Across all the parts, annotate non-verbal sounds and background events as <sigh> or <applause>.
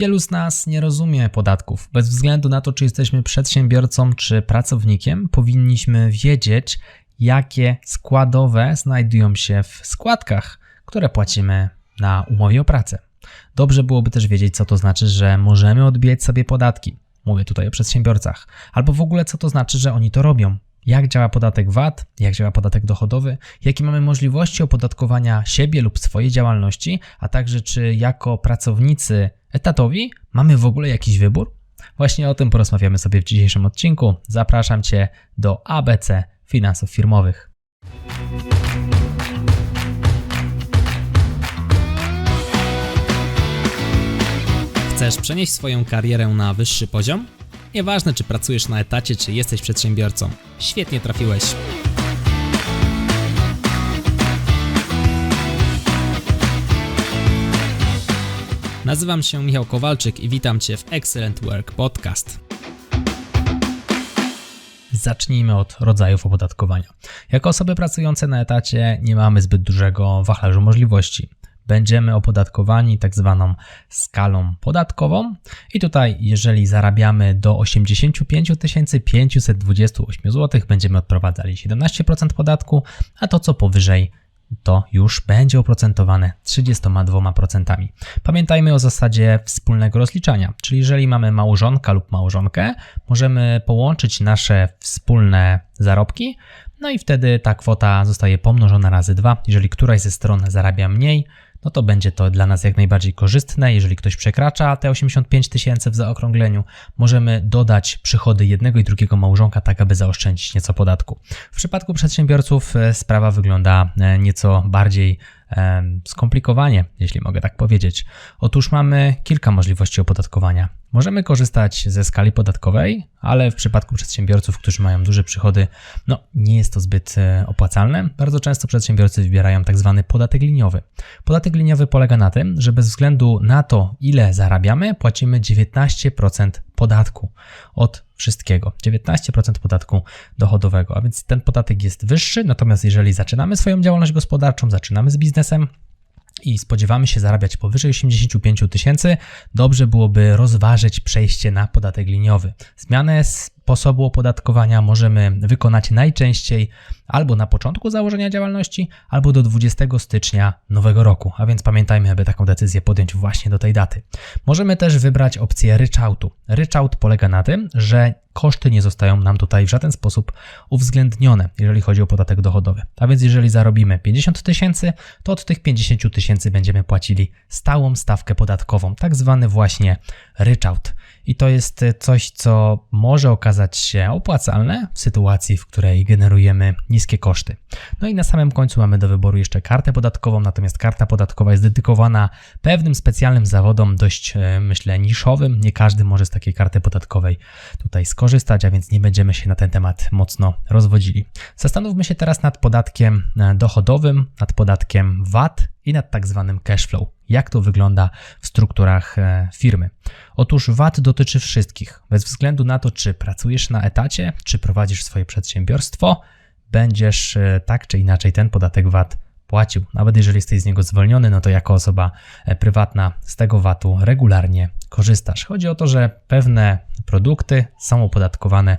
Wielu z nas nie rozumie podatków. Bez względu na to, czy jesteśmy przedsiębiorcą czy pracownikiem, powinniśmy wiedzieć, jakie składowe znajdują się w składkach, które płacimy na umowie o pracę. Dobrze byłoby też wiedzieć, co to znaczy, że możemy odbijać sobie podatki. Mówię tutaj o przedsiębiorcach. Albo w ogóle, co to znaczy, że oni to robią. Jak działa podatek VAT, jak działa podatek dochodowy, jakie mamy możliwości opodatkowania siebie lub swojej działalności, a także czy jako pracownicy etatowi mamy w ogóle jakiś wybór? Właśnie o tym porozmawiamy sobie w dzisiejszym odcinku. Zapraszam Cię do ABC Finansów Firmowych. Chcesz przenieść swoją karierę na wyższy poziom? Nieważne, czy pracujesz na etacie, czy jesteś przedsiębiorcą. Świetnie trafiłeś. Nazywam się Michał Kowalczyk i witam Cię w Excellent Work Podcast. Zacznijmy od rodzajów opodatkowania. Jako osoby pracujące na etacie nie mamy zbyt dużego wachlarzu możliwości będziemy opodatkowani tak zwaną skalą podatkową. I tutaj, jeżeli zarabiamy do 85 528 zł, będziemy odprowadzali 17% podatku, a to co powyżej to już będzie oprocentowane 32%. Pamiętajmy o zasadzie wspólnego rozliczania, czyli jeżeli mamy małżonka lub małżonkę, możemy połączyć nasze wspólne zarobki, no i wtedy ta kwota zostaje pomnożona razy dwa. Jeżeli któraś ze stron zarabia mniej, no to będzie to dla nas jak najbardziej korzystne. Jeżeli ktoś przekracza te 85 tysięcy w zaokrągleniu, możemy dodać przychody jednego i drugiego małżonka, tak aby zaoszczędzić nieco podatku. W przypadku przedsiębiorców e, sprawa wygląda e, nieco bardziej skomplikowanie, jeśli mogę tak powiedzieć. Otóż mamy kilka możliwości opodatkowania. Możemy korzystać ze skali podatkowej, ale w przypadku przedsiębiorców, którzy mają duże przychody, no nie jest to zbyt e, opłacalne. Bardzo często przedsiębiorcy wybierają tak zwany podatek liniowy. Podatek liniowy polega na tym, że bez względu na to, ile zarabiamy, płacimy 19% podatku od wszystkiego. 19% podatku dochodowego, a więc ten podatek jest wyższy, natomiast jeżeli zaczynamy swoją działalność gospodarczą, zaczynamy z biznesem, i spodziewamy się zarabiać powyżej 85 tysięcy, dobrze byłoby rozważyć przejście na podatek liniowy. Zmianę sposobu opodatkowania możemy wykonać najczęściej albo na początku założenia działalności, albo do 20 stycznia nowego roku, a więc pamiętajmy, aby taką decyzję podjąć właśnie do tej daty. Możemy też wybrać opcję ryczałtu. Ryczałt polega na tym, że koszty nie zostają nam tutaj w żaden sposób uwzględnione, jeżeli chodzi o podatek dochodowy. A więc jeżeli zarobimy 50 tysięcy, to od tych 50 tysięcy będziemy płacili stałą stawkę podatkową, tak zwany właśnie ryczałt. I to jest coś, co może okazać się opłacalne w sytuacji, w której generujemy niskie koszty. No i na samym końcu mamy do wyboru jeszcze kartę podatkową, natomiast karta podatkowa jest dedykowana pewnym specjalnym zawodom, dość e, myślę niszowym. Nie każdy może z takiej karty podatkowej tutaj skorzystać, a więc nie będziemy się na ten temat mocno rozwodzili. Zastanówmy się teraz nad podatkiem e, dochodowym, nad podatkiem VAT i nad tak zwanym cash flow. Jak to wygląda w strukturach e, firmy? Otóż VAT dotyczy wszystkich, bez względu na to, czy pracujesz na etacie, czy prowadzisz swoje przedsiębiorstwo, będziesz e, tak czy inaczej ten podatek VAT płacił. Nawet jeżeli jesteś z niego zwolniony, no to jako osoba e, prywatna z tego VAT-u regularnie korzystasz. Chodzi o to, że pewne produkty są opodatkowane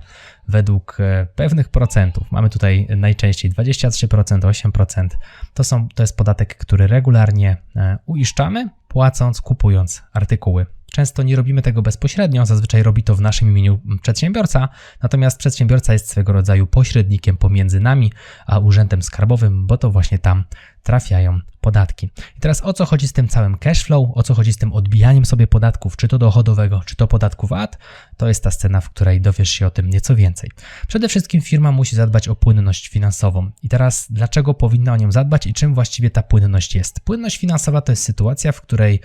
według e, pewnych procentów. Mamy tutaj najczęściej 23%, 8%. To, są, to jest podatek, który regularnie uiszczamy, płacąc, kupując artykuły Często nie robimy tego bezpośrednio, zazwyczaj robi to w naszym imieniu przedsiębiorca, natomiast przedsiębiorca jest swego rodzaju pośrednikiem pomiędzy nami a urzędem skarbowym, bo to właśnie tam trafiają podatki. I teraz o co chodzi z tym całym cashflow, o co chodzi z tym odbijaniem sobie podatków, czy to dochodowego, czy to podatku VAT, to jest ta scena, w której dowiesz się o tym nieco więcej. Przede wszystkim firma musi zadbać o płynność finansową. I teraz dlaczego powinna o nią zadbać i czym właściwie ta płynność jest? Płynność finansowa to jest sytuacja, w której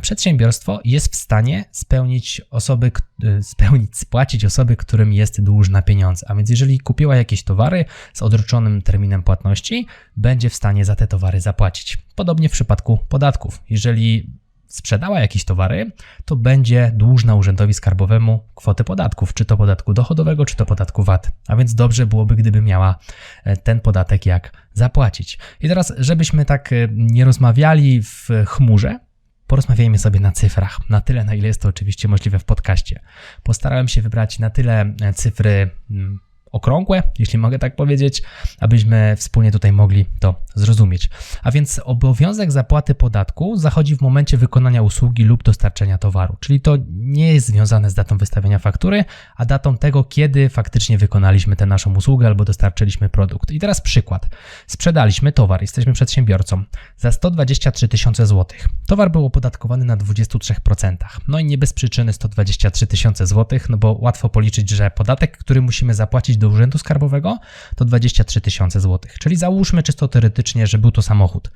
przedsiębiorstwo jest w stanie spełnić osoby, y, spełnić, spłacić osoby, którym jest dłużna pieniądze. A więc jeżeli kupiła jakieś towary z odroczonym terminem płatności, będzie w stanie za te towary zapłacić. Podobnie w przypadku podatków. Jeżeli sprzedała jakieś towary, to będzie dłużna urzędowi skarbowemu kwotę podatków, czy to podatku dochodowego, czy to podatku VAT. A więc dobrze byłoby, gdyby miała e, ten podatek jak zapłacić. I teraz, żebyśmy tak e, nie rozmawiali w chmurze, porozmawiajmy sobie na cyfrach. Na tyle, na ile jest to oczywiście możliwe w podcaście. Postarałem się wybrać na tyle e, cyfry mm, okrągłe, jeśli mogę tak powiedzieć, abyśmy wspólnie tutaj mogli to zrozumieć. A więc obowiązek zapłaty podatku zachodzi w momencie wykonania usługi lub dostarczenia towaru, czyli to nie jest związane z datą wystawienia faktury, a datą tego, kiedy faktycznie wykonaliśmy tę naszą usługę albo dostarczyliśmy produkt. I teraz przykład. Sprzedaliśmy towar, jesteśmy przedsiębiorcą za 123 tysiące złotych. Towar był opodatkowany na 23%. No i nie bez przyczyny 123 tysiące złotych, no bo łatwo policzyć, że podatek, który musimy zapłacić do Urzędu Skarbowego, to 23 tysiące złotych. Czyli załóżmy czysto teoretycznie, że był to samochód.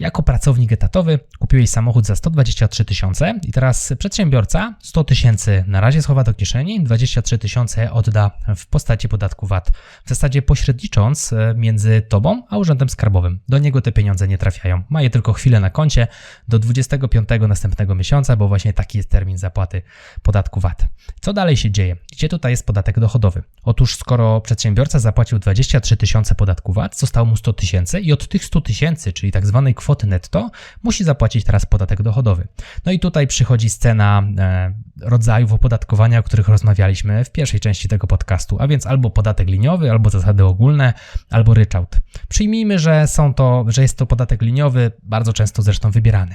Jako pracownik etatowy kupiłeś samochód za 123 tysiące i teraz przedsiębiorca 100 tysięcy na razie schowa do kieszeni, 23 tysiące odda w postaci podatku VAT. W zasadzie pośrednicząc e, między tobą a urzędem skarbowym. Do niego te pieniądze nie trafiają. Ma je tylko chwilę na koncie do 25 następnego miesiąca, bo właśnie taki jest termin zapłaty podatku VAT. Co dalej się dzieje? Gdzie tutaj jest podatek dochodowy? Otóż skoro przedsiębiorca zapłacił 23 tysiące podatku VAT, zostało mu 100 tysięcy i od tych 100 tysięcy, czyli tak zwanej kwoty kwoty netto, musi zapłacić teraz podatek dochodowy. No i tutaj przychodzi scena e, rodzajów opodatkowania, o których rozmawialiśmy w pierwszej części tego podcastu, a więc albo podatek liniowy, albo zasady ogólne, albo ryczałt. Przyjmijmy, że są to, że jest to podatek liniowy, bardzo często zresztą wybierany.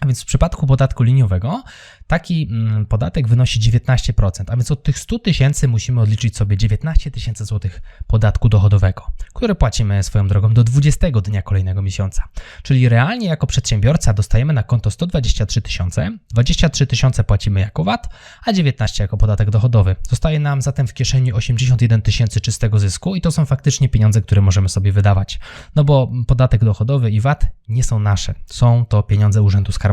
A więc w przypadku podatku liniowego taki mm, podatek wynosi 19%, a więc od tych 100 tysięcy musimy odliczyć sobie 19 tysięcy złotych podatku dochodowego, który płacimy swoją drogą do 20 dnia kolejnego miesiąca. Czyli realnie jako przedsiębiorca dostajemy na konto 123 tysiące, 23 tysiące płacimy jako VAT, a 19 jako podatek dochodowy. Zostaje nam zatem w kieszeni 81 tysięcy czystego zysku i to są faktycznie pieniądze, które możemy sobie wydawać. No bo podatek dochodowy i VAT nie są nasze, są to pieniądze Urzędu Skarbowego.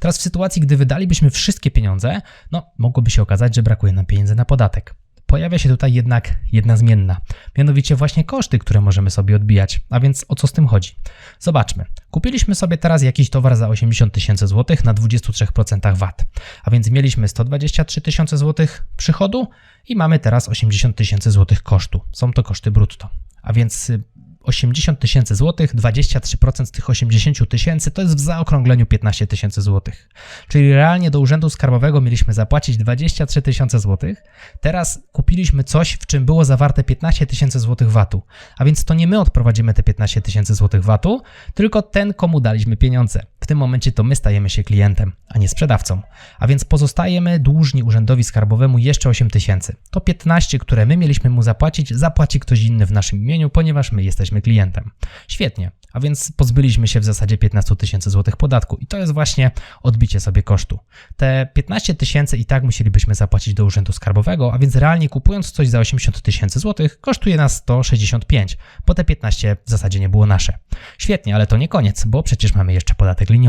Teraz w sytuacji, gdy wydalibyśmy wszystkie pieniądze, no mogłoby się okazać, że brakuje nam pieniędzy na podatek. Pojawia się tutaj jednak jedna zmienna, mianowicie właśnie koszty, które możemy sobie odbijać. A więc o co z tym chodzi? Zobaczmy. Kupiliśmy sobie teraz jakiś towar za 80 tysięcy złotych na 23% VAT. A więc mieliśmy 123 tysiące złotych przychodu i mamy teraz 80 tysięcy złotych kosztu. Są to koszty brutto. A więc y, 80 tysięcy złotych, 23% z tych 80 tysięcy to jest w zaokrągleniu 15 tysięcy złotych. Czyli realnie do Urzędu Skarbowego mieliśmy zapłacić 23 tysiące złotych. Teraz kupiliśmy coś, w czym było zawarte 15 tysięcy złotych VAT-u. A więc to nie my odprowadzimy te 15 tysięcy złotych VAT-u, tylko ten, komu daliśmy pieniądze. Tym momencie to my stajemy się klientem, a nie sprzedawcą. A więc pozostajemy dłużni Urzędowi Skarbowemu jeszcze 8 tysięcy. To 15, które my mieliśmy mu zapłacić, zapłaci ktoś inny w naszym imieniu, ponieważ my jesteśmy jesteśmy klientem. Świetnie, a więc pozbyliśmy się w zasadzie 15 tysięcy złotych podatku i to jest właśnie odbicie sobie kosztu. Te 15 tysięcy i tak musielibyśmy zapłacić do Urzędu Skarbowego, a więc realnie kupując coś za 80 tysięcy złotych kosztuje nas 165, bo te 15 w zasadzie nie było nasze. Świetnie, ale to nie koniec, bo przecież mamy jeszcze podatek liniowy.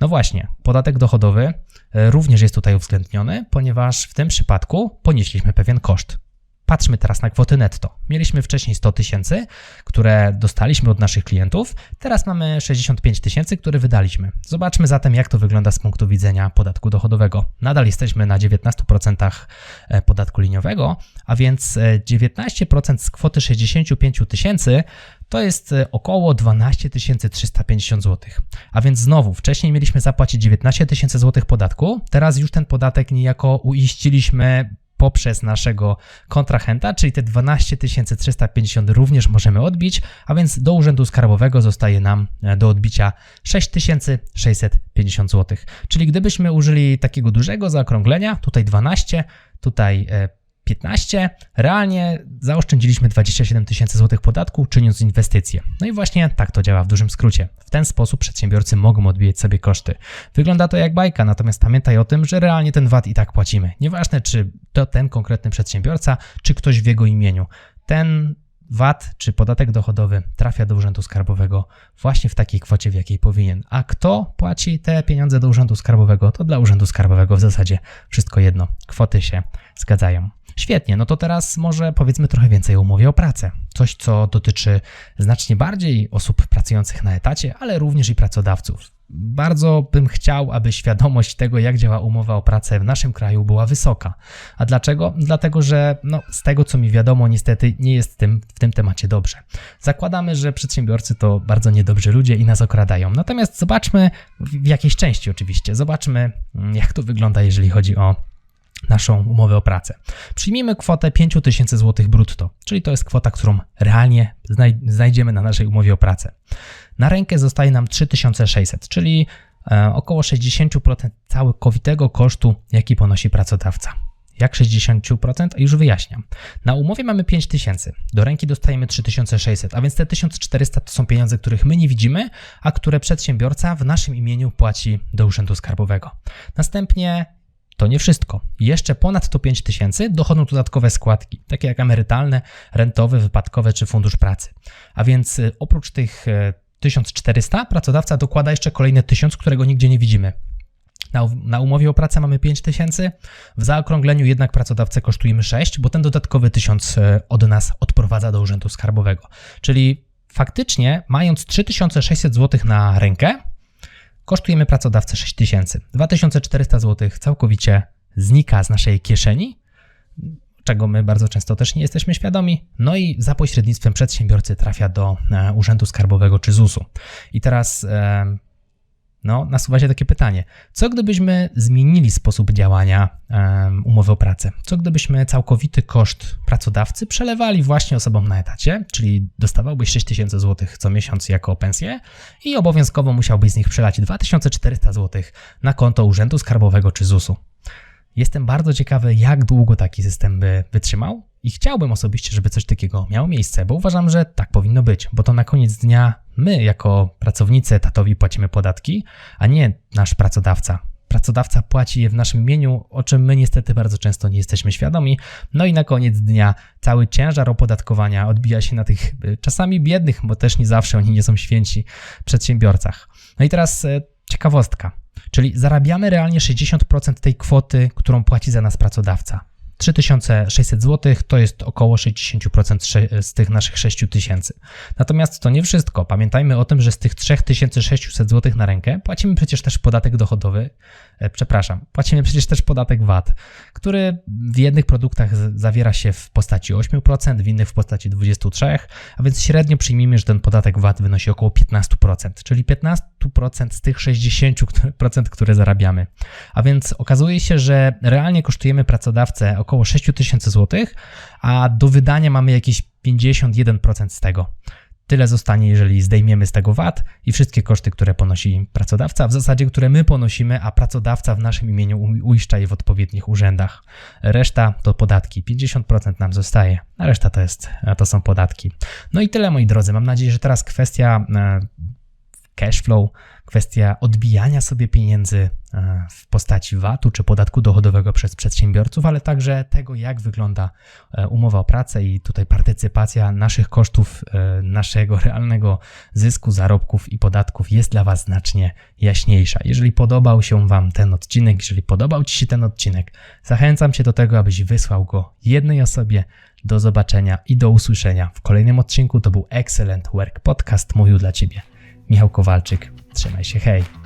No właśnie, podatek dochodowy e, również jest tutaj uwzględniony, ponieważ w tym przypadku ponieśliśmy pewien koszt. Patrzmy teraz na kwoty netto. Mieliśmy wcześniej 100 tysięcy, które dostaliśmy od naszych klientów, teraz mamy 65 tysięcy, które wydaliśmy. Zobaczmy zatem, jak to wygląda z punktu widzenia podatku dochodowego. Nadal jesteśmy na 19% e, podatku liniowego, a więc 19% e, z kwoty 65 tysięcy to jest e, około 12 350 zł. A więc znowu, wcześniej mieliśmy zapłacić 19 tysięcy złotych podatku, teraz już ten podatek niejako uiściliśmy poprzez naszego kontrahenta, czyli te 12 350 również możemy odbić, a więc do Urzędu Skarbowego zostaje nam e, do odbicia 6650 zł. Czyli gdybyśmy użyli takiego dużego zaokrąglenia, tutaj 12, tutaj e, 15, realnie zaoszczędziliśmy 27 tysięcy złotych podatku, czyniąc inwestycje. No i właśnie tak to działa w dużym skrócie. W ten sposób przedsiębiorcy mogą odbijać sobie koszty. Wygląda to jak bajka, natomiast pamiętaj o tym, że realnie ten VAT i tak płacimy. Nieważne, czy to ten konkretny przedsiębiorca, czy ktoś w jego imieniu. Ten VAT czy podatek dochodowy trafia do Urzędu Skarbowego właśnie w takiej kwocie, w jakiej powinien. A kto płaci te pieniądze do Urzędu Skarbowego? To dla Urzędu Skarbowego w zasadzie wszystko jedno. Kwoty się zgadzają. Świetnie, no to teraz może powiedzmy trochę więcej o umowie o pracę. Coś, co dotyczy znacznie bardziej osób pracujących na etacie, ale również i pracodawców. bardzo bym chciał, aby świadomość tego, jak działa umowa o pracę w naszym kraju była wysoka. A dlaczego? Dlatego, że no, z tego co mi wiadomo, niestety nie jest tym, w tym temacie dobrze. Zakładamy, że przedsiębiorcy to bardzo niedobrzy ludzie i nas okradają. Natomiast zobaczmy w jakiejś części oczywiście. Zobaczmy, mm, jak to wygląda, jeżeli chodzi o naszą umowę o pracę. Przyjmijmy kwotę 5000 zł brutto, czyli to jest kwota, którą realnie znajdziemy na naszej umowie o pracę. Na rękę zostaje nam 3600, czyli e, około 60% całkowitego kosztu, jaki ponosi pracodawca. Jak 60%? Już wyjaśniam. Na umowie mamy 5000, do ręki dostajemy 3600, a więc te 1400 to są pieniądze, których my nie widzimy, a które przedsiębiorca w naszym imieniu płaci do Urzędu Skarbowego. Następnie to nie wszystko. Jeszcze ponad to 5000 dochodzą dodatkowe składki, takie jak emerytalne, rentowe, wypadkowe czy fundusz pracy. A więc y, oprócz tych 1400 pracodawca dokłada jeszcze kolejne 1000, którego nigdzie nie widzimy. Na, umowie o pracę mamy 5000, w zaokrągleniu jednak pracodawcę kosztujemy 6, bo ten dodatkowy 1000 y, od nas odprowadza do Urzędu Skarbowego. Czyli faktycznie, mając 3600 zł na rękę, kosztujemy pracodawcę 6000. 2400 zł całkowicie znika z naszej kieszeni, czego my bardzo często też nie jesteśmy świadomi, no i za pośrednictwem przedsiębiorcy trafia do e, Urzędu Skarbowego czy ZUS-u. I teraz e, no, nasuwa się takie pytanie: co gdybyśmy zmienili sposób działania um, umowy o pracę? Co gdybyśmy całkowity koszt pracodawcy przelewali właśnie osobom na etacie, czyli dostawałbyś 6000 zł co miesiąc jako pensję i obowiązkowo musiałbyś z nich przelać 2400 zł na konto Urzędu Skarbowego czy ZUS-u? Jestem bardzo ciekawy, jak długo taki system by wytrzymał i chciałbym osobiście, żeby coś takiego miało miejsce, bo uważam, że tak powinno być, bo to na koniec dnia my, jako pracownicy etatowi, płacimy podatki, a nie nasz pracodawca. Pracodawca płaci je w naszym imieniu, o czym my niestety bardzo często nie jesteśmy świadomi. No i na koniec dnia cały ciężar opodatkowania odbija się na tych y, czasami biednych, bo też nie zawsze oni nie są święci, przedsiębiorcach. No i teraz y, ciekawostka. Czyli zarabiamy realnie 60% tej kwoty, którą płaci za nas pracodawca. 3600 zł to jest około 60% z tych naszych 6000. Natomiast to nie wszystko. Pamiętajmy o tym, że z tych 3600 zł na rękę płacimy przecież też podatek dochodowy, przepraszam, płacimy przecież też podatek VAT, który w jednych produktach zawiera się w postaci 8%, w innych w postaci 23%, a więc średnio przyjmijmy, że ten podatek VAT wynosi około 15%, czyli 15% z tych 60%, które zarabiamy. A więc okazuje się, że realnie kosztujemy pracodawcę około około 6 tysięcy złotych, a do wydania mamy jakieś 51% z tego. Tyle zostanie, jeżeli zdejmiemy z tego VAT i wszystkie koszty, które ponosi pracodawca, w zasadzie które my ponosimy, a pracodawca w naszym imieniu uiszcza je w odpowiednich urzędach. Reszta to podatki, 50% nam zostaje, a reszta to, jest, to są podatki. No i tyle, moi drodzy. Mam nadzieję, że teraz kwestia e, cash flow, kwestia odbijania sobie pieniędzy e, w postaci VAT-u czy podatku dochodowego przez przedsiębiorców, ale także tego, jak wygląda e, umowa o pracę i tutaj partycypacja naszych kosztów, e, naszego <laughs> realnego zysku, zarobków i podatków jest dla Was znacznie jaśniejsza. Jeżeli podobał się Wam ten odcinek, jeżeli podobał Ci się ten odcinek, zachęcam Cię do tego, abyś wysłał go jednej osobie. Do zobaczenia i do usłyszenia w kolejnym odcinku. To był Excellent Work Podcast, mówił dla Ciebie Michał Kowalczyk. Trzymaj się, hej!